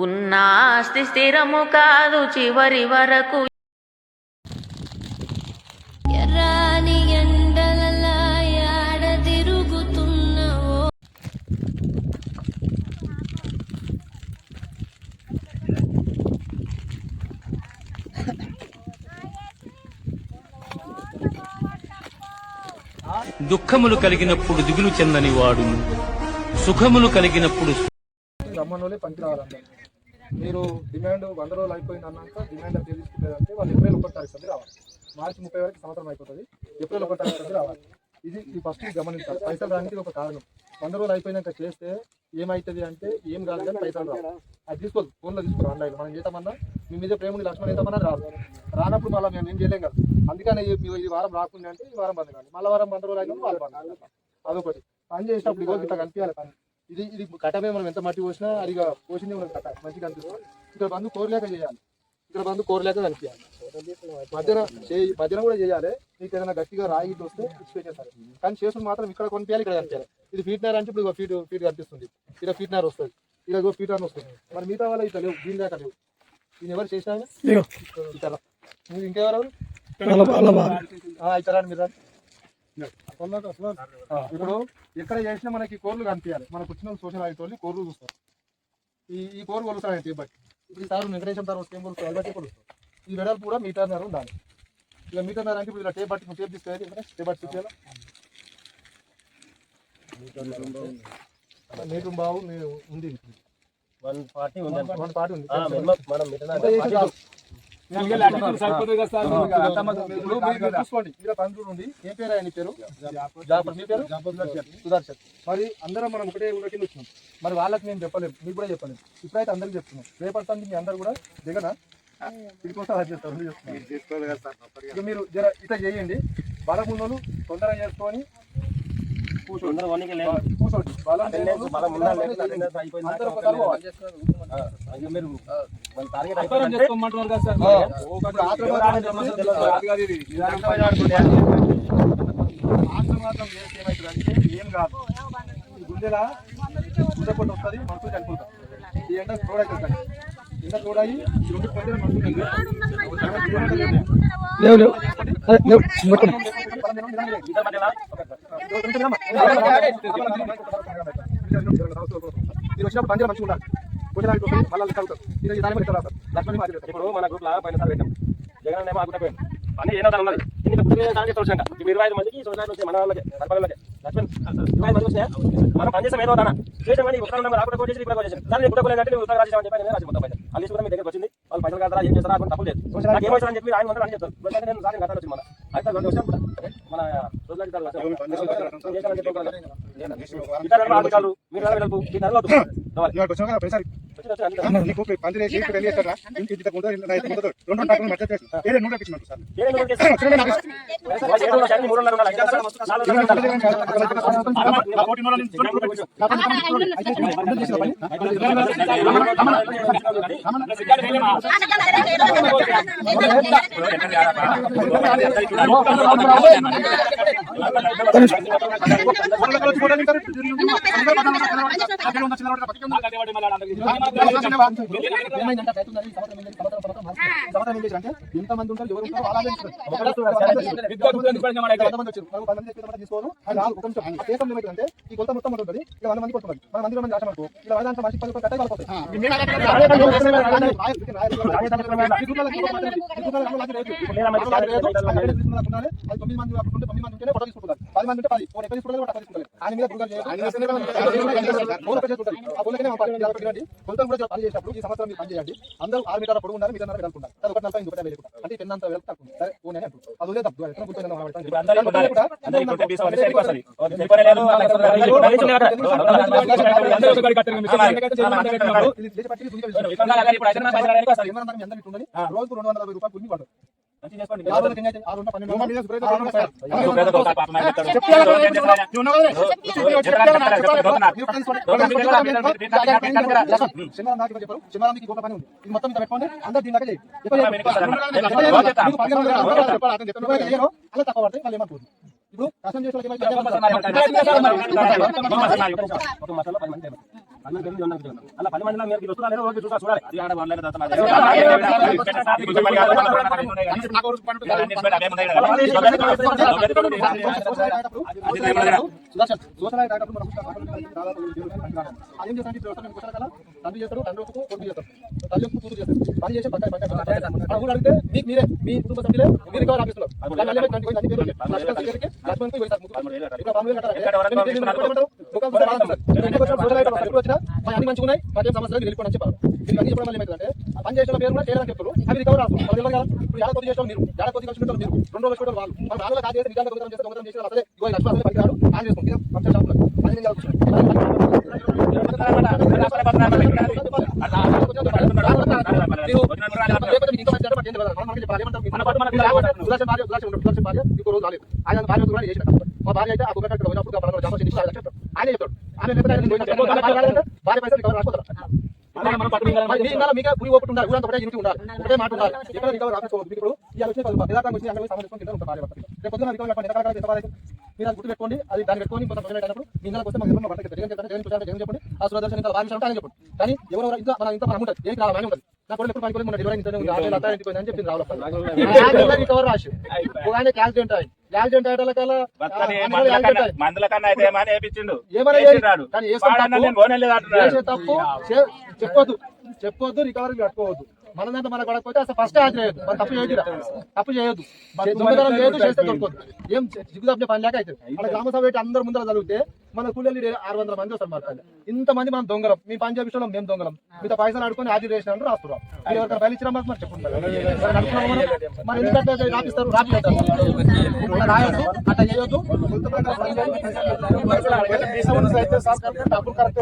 ఉన్న ఆస్తి స్థిరము కాదు చివరి వరకు. ఎర్రాని తిరుగుతున్నావో. దుఃఖములు కలిగినప్పుడు దిగులు చెందని వాడును. సుఖములు కలిగినప్పుడు రమ్మనోళ్ళే పనికి రావాలంటే మీరు డిమాండ్ వంద రోజులు అయిపోయింది అన్నాక డిమాండ్ అంటే తీసుకుంటారంటే వాళ్ళు ఏప్రిల్ ఒకటి తారీఖు సంది రావాలి. మార్చి ముప్పై వరకు సంవత్సరం అయిపోతుంది. ఏప్రిల్ ఒకటి తారీఖు సంది రావాలి. ఇది ఈ ఫస్ట్ గమనించాలి. పైసలు రానికి ఒక కారణం. వంద రోజులు అయిపోయినాక చేస్తే ఏమవుతుంది అంటే ఏం కాదు కానీ పైసలు రావు. అది తీసుకోదు ఫోన్లో తీసుకోరు ఆన్లైన్ మనం చేద్దామన్నా మీ మీద ప్రేమ లక్ష్మణ్ చేద్దామన్నా రాదు. రానప్పుడు మళ్ళీ మేము ఏం చేయలేం కదా. అందుకనే ఈ వారం రాకుండా అంటే ఈ వారం బంద్ కానీ మళ్ళీ వారం వంద రోజులు అయినా వాళ్ళు బంద్ అదొకటి. పని చేసేటప్పుడు ఇగో ఇట్లా కనిపించాలి పని. ఇది ఇది కట్టమే మనం ఎంత మట్టి పోసినా అది పోసిందే మనకు కట్ట మంచిగా అనిపిస్తుంది. ఇక్కడ బంధు కోరలేక చేయాలి. ఇక్కడ బంధు కోరలేక కనిపించాలి. మధ్యన చేయి మధ్యన కూడా చేయాలి. మీకు ఏదైనా గట్టిగా రాయి ఇట్లా వస్తే చేస్తారు కానీ చేసుకుని మాత్రం ఇక్కడ కొనిపించాలి ఇక్కడ కనిపించాలి. ఇది ఫీట్ నార్ అంటే ఇప్పుడు ఫీట్ ఫీట్ కనిపిస్తుంది. ఇక్కడ ఫీట్ నార్ వస్తుంది. ఇక్కడ ఫీట్ నార్ వస్తుంది. మరి మిగతా వాళ్ళ ఇట్లా లేవు. దీని దాకా లేవు. దీన్ని ఎవరు చేసినా ఇంకెవరు ఇతరా. మీరు ఇప్పుడు ఎక్కడ చేసినా మనకి కోర్లు కనిపించాలి. మనకు వచ్చిన సోషల్ ఐటీ కోర్లు చూస్తారు. ఈ ఈ కోరు కొలుస్తాడు టేప్ బట్టి. ఇప్పుడు సార్ వెంకటేశ్వర సార్ వస్తే ఏం కొలుస్తారు? అది బట్టి కొలుస్తారు? ఈ వెడల్పు కూడా మీటర్ నర ఉండాలి. ఇక మీటర్ నర అంటే ఇప్పుడు ఇలా టేప్ బట్టి టేప్ తీసుకెళ్ళి టేప్ బట్టి చూపించాలి మీటర్ బావు ఉంది? వన్ ఫార్టీ ఉంది వన్ పార్టీ ఉంది. మీరు చూసుకోండి. ఇక్కడ పని చూడండి ఏం పేరు ఆయన? పేరు? జాఫర్ మీ పేరు? సుదర్శన్. మరి అందరం మనం ఒకటే కింద వచ్చినాం. మరి వాళ్ళకి నేను చెప్పలేము మీకు కూడా చెప్పలేము ఇప్పుడైతే అందరికి చెప్తున్నాం. రేపటి మీ అందరు కూడా దిగన? మీరు జర ఇట్లా చేయండి. బలం ఉన్నోళ్ళు తొందరగా చేసుకొని కూర్చోండి. కూర్చోండి మాత్రం ఏం కాదు. గుండెలా గుండె వస్తుంది మనసు చనిపోతాం ఈ ఎండ చూడవుతుంది ఎండ చూడాయి రెండు మనసు మీరు వచ్చినప్పుడు పంజర మంచిగా ఉండాలి భోజనాలు మళ్ళీ లెక్క అవుతారు ఇది దాని మీద రాస్తారు లక్ష్మణి మాది ఇప్పుడు మన గ్రూప్ పైన సార్ పెట్టాం జగన్ ఏమో ఏదో ఉన్నది ఇరవై ఐదు మందికి వచ్చి మన వాళ్ళకి లక్ష్మణ్ ఇరవై మంది మనం ఏదో కానీ ఉత్తరం రాకుండా ఇప్పుడు దాన్ని అంటే ఉత్తరం రాసేసామని చెప్పి పైసలు ఆ లిస్ట్ కూడా మీ దగ్గరకు వచ్చింది వాళ్ళు పైసలు కడతారా ఏం చేస్తారా తప్పు లేదు. నాకు చెప్పి ఆయన అని చెప్తారు. నేను సార్ వచ్చింది మన అయితే రెండు కూడా. మన ఇతర అధికారులు మీరు వెళ్ళపు మీ నడవద్దు నీకు పందిరేసి ఇప్పుడు వెళ్ళి చేస్తారా ఇంక ఇంత కొంత రెండు టాకులు మధ్య చేసి ఏదో నూనె ఇచ్చినట్టు సార్ ఆ కోటి నూనె ఉంటారు ఎవరు ఉంటారు అలాగే ఉంటారు. ఒక నిమిషం. ఆ కేసులో ఏమైతుందంటే ఈ కొలత మొత్తం ఉంటుంది ఇక్కడ వంద మంది కొడుతున్నారు మన మంది మంది రాసినట్టు ఇలా వంద మంది మనిషి పది కట్టే అది తొమ్మిది మంది ఉంటే తొమ్మిది మంది ఉంటేనే ఫోటో తీసుకుంటారు పది మంది ఉంటే పది ఫోటో ఎక్కడ తీసుకుంటారు కూడా తీసుకుంటారు ఆయన మీద గుర్రాలు చేయరు. ఫోన్ ఒకటి చేసుకుంటారు. ఆ ఫోన్లకే మనం కొలతలు కూడా పని చేసేటప్పుడు ఈ సంవత్సరం మీరు పని చేయండి అందరూ ఆరు మీటర్ల పొడుగు ఉండాలి మీటర్ వెళ్తున్నారు అది ఒకటి నలభై ఇంకొకటి వేలు అంటే టెన్ అంత వెళ్తా సరే అని అంటారు అది లేదు అందరికీ రెండు వందల రూపాయలు పడదు. ఇప్పుడు కష్టం చేసే వాళ్ళకి ఏమైతే పది మంది తెలియదు ఉన్నారు ఉద్యోగం. అలా పది మందిలో మీరు చూస్తున్నా లేదో ఓకే చూస్తా చూడాలి ఇది ఆడ వాళ్ళ తర్వాత మాది. తల్లి కూతురు పని చేసి పక్క పక్క ఊరు అడిగితే మీకు మీరే మీ కుటుంబ సభ్యులే మీరు రికవర్ మాకేం సమస్య చెప్పారు మీరు అన్ని చెప్పడం ఏమైందంటే పని చేసిన పేరు కూడా చేయాలని చెప్తారు అవి రికవర్ రాస్తారు కదా? ఇప్పుడు కొద్ది చేసిన మీరు కొద్ది కలిసి మీరు రెండు రోజులు కూడా వాళ్ళు మన నాలుగు కాదు దొంగతనం దొంగతనం చేసిన అసలే అసలే పనికిరాడు ఆన్ చేసుకుంటాం పంచాయతీ షాపులో అది నేను మా భార్య అయితే ఆ కుక్క పోయినప్పుడు జామ చేసి ఆయన చెప్తాడు? ఆయన చెప్తాడు? ఆయన లేకపోతే ఆయన భార్య పైసలు మీకే భూమి ఒకటి ఉండాలి ఊరంతా ఒకటే ఉండాలి ఒకటే మాట ఉండాలి. ఎక్కడ రికవర్ రాసుకోవద్దు మీకు ఇప్పుడు ఇవాళ వచ్చి పది పదిదాకా వచ్చి అక్కడ సంబంధించుకొని కింద ఉంటారు భార్య. రేపు పొద్దున రికవర్ చెప్పండి ఎక్కడ ఎంత బాధ అయితే మీరు అది గుర్తు పెట్టుకోండి అది దాన్ని పెట్టుకొని కొంత ప్రజలు అయినప్పుడు మీ ఇంట్లో వస్తే మాకు ఎవరు పట్టలేదు చెప్పండి. ఆ సురదర్శన్ భార్య ఆయన చెప్పండి. కానీ మన ఇంట్లో మనం ఉంటుంది ఏంటి రావాలి ఉంటుంది. నా ఎప్పుడు డెలివరీ ఉంది. ఇంటికి రావాలి రాసి? ఒక ఆయన యాక్సిడెంట్ యాక్సిడెంట్ మందుల కన్నా అయితే ఏమని వేపించిండు? ఏమైనా. కానీ తప్పు. చెప్పొద్దు. చెప్పొద్దు రికవరీ కట్టుకోవద్దు. మన దాంట్లో మనకు పడకపోతే అసలు ఫస్ట్ యాడ్ చేయొద్దు మన తప్పు చేయొద్దు ఈడ. తప్పు చేయొద్దు. చే- దొంగతనం లేదు చేస్తే దొరకదు. ఏం జిగ్గు తప్పే పని లేక అయితే మన గ్రామ సభ అందరు ముందర చదివితే మన కూలీలు ఆరు వందల మంది వస్తారు మన ఇంత మంది మనం దొంగలం. మీ పని చేపించడం మేము దొంగలం. మీతో పైసలు ఆడుకొని హాజరు చేసినట్టు రాస్తున్నాం మీరు ఎవరికైనా బయలు ఇచ్చినా మాకు మరి చెప్పండి మరి. ఎందుకంటే రాపిస్తారు రాపి అట్లా రాయొద్దు చేయొద్దు. డబ్బులు కరెక్ట్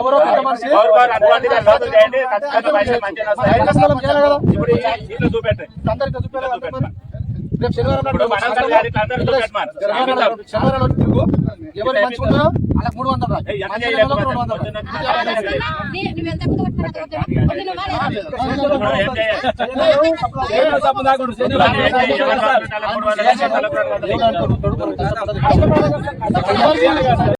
ఎవరో ఇప్పుడు రేపు శనివారం. ఎవరు ఉన్నారో అలా మూడు వందలు మూడు వందలు,